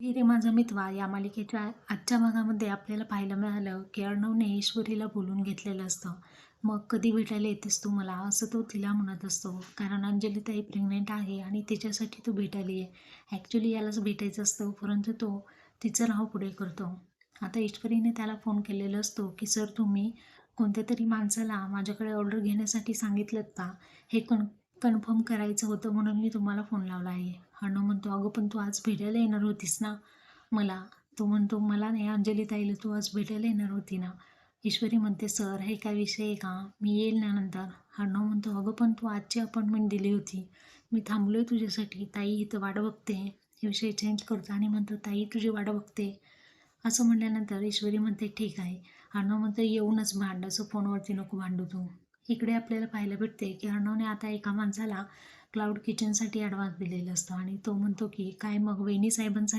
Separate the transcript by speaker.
Speaker 1: हे रे माझा मित्वा. या मालिकेच्या आजच्या भागामध्ये आपल्याला पाहायला मिळालं की अर्णवने ईश्वरीला बोलून घेतलेलं असतं. मग कधी भेटायला येतेस तू मला? असं तो तिला म्हणत असतो. कारण अंजलीताई प्रेग्नेंट आहे आणि तिच्यासाठी तू भेटायला ये ॲक्च्युली यालाच भेटायचं असतं परंतु तो तिचं नाव पुढे करतो. आता ईश्वरीने त्याला फोन केलेला असतो की सर तुम्ही कोणत्या तरी माणसाला माझ्याकडे ऑर्डर घेण्यासाठी सांगितलं का? हे कन कन्फर्म करायचं होतं म्हणून मी तुम्हाला फोन लावला आहे. अर्णव म्हणतो अगं पण तू आज भेटायला येणार होतीस ना? मला. तो म्हणतो मला नाही अंजली ताईला तू आज भेटायला येणार होती ना? ईश्वरी म्हणते सर हे काय विषय आहे का? मी येईल ना नंतर? हरणव म्हणतो अगं पण तू आजची अपॉइंटमेंट दिली होती. मी थांबलो आहे तुझ्यासाठी. ताई इथं वाट बघते. हे विषय चेंज करतो आणि म्हणतो ताई तुझी वाट बघते. असं म्हटल्यानंतर ईश्वरी म्हणते ठीक आहे. हरणव म्हणतो येऊनच भांड. असं फोनवरती नको भांडू तू. इकडे आपल्याला पाहायला भेटते की अर्णवने आता एका माणसाला क्लाउड किचनसाठी ॲडव्हान्स दिलेला असतो आणि तो म्हणतो की काय मग वेणी साहेबांसाठी